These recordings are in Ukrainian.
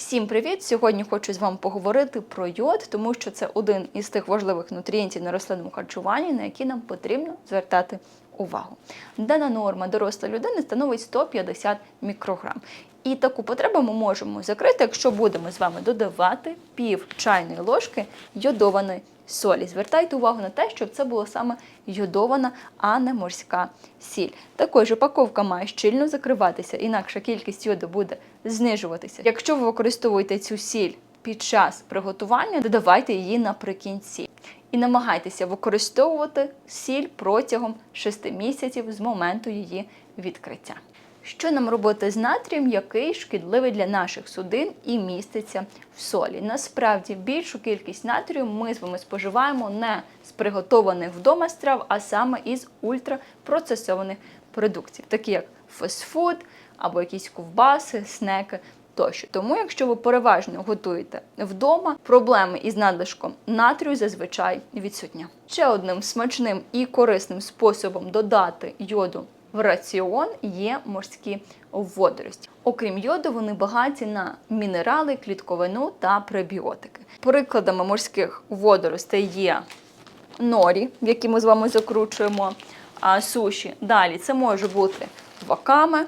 Всім привіт! Сьогодні хочу з вами поговорити про йод, тому що це один із тих важливих нутрієнтів на рослинному харчуванні, на які нам потрібно звертати увагу. Дана норма дорослої людини становить 150 мікрограм. І таку потребу ми можемо закрити, якщо будемо з вами додавати пів чайної ложки йодованої солі. Звертайте увагу на те, щоб це було саме йодована, а не морська сіль. Також упаковка має щільно закриватися, інакше кількість йоду буде знижуватися. Якщо ви використовуєте цю сіль під час приготування, додавайте її наприкінці. І намагайтеся використовувати сіль протягом 6 місяців з моменту її відкриття. Що нам робити з натрієм, який шкідливий для наших судин і міститься в солі? Насправді більшу кількість натрію ми з вами споживаємо не з приготованих вдома страв, а саме із ультрапроцесованих продуктів, такі як фастфуд або якісь ковбаси, снеки. Тощо. Тому, якщо ви переважно готуєте вдома, проблеми із надлишком натрію зазвичай відсутня. Ще одним смачним і корисним способом додати йоду в раціон є морські водорості. Окрім йоду, вони багаті на мінерали, клітковину та пребіотики. Прикладами морських водоростей є норі, які ми з вами закручуємо а, суші. Далі це може бути ваками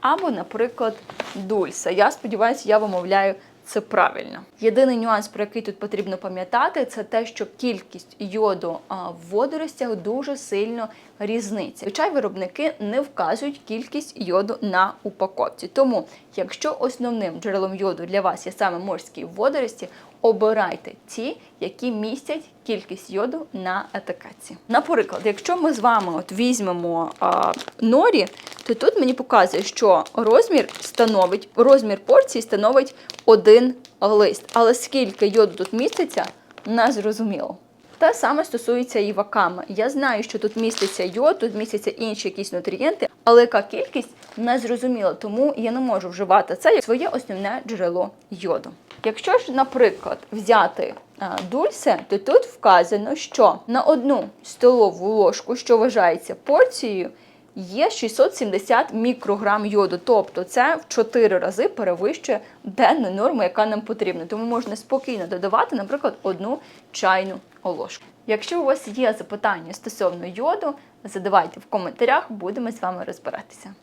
або, наприклад, дульса. Я сподіваюся, я вимовляю це правильно. Єдиний нюанс, про який тут потрібно пам'ятати, це те, що кількість йоду в водоростях дуже сильно різниця. Звичай виробники не вказують кількість йоду на упаковці. Тому, якщо основним джерелом йоду для вас є саме морські водорості, обирайте ті, які містять кількість йоду на етикетці. Наприклад, якщо ми з вами от візьмемо а, норі, то тут мені показує, що розмір становить розмір порції становить один лист. Але скільки йоду тут міститься, не зрозуміло. Те саме стосується і ваками. Я знаю, що тут міститься йод, тут містяться інші якісь нутрієнти, але яка кількість не зрозуміла, тому я не можу вживати це як своє основне джерело йоду. Якщо ж, наприклад, взяти а, дульсе, то тут вказано, що на одну столову ложку, що вважається порцією, є 670 мікрограм йоду, тобто це в 4 рази перевищує денну норму, яка нам потрібна. Тому можна спокійно додавати, наприклад, одну чайну ложку. Якщо у вас є запитання стосовно йоду, задавайте в коментарях, будемо з вами розбиратися.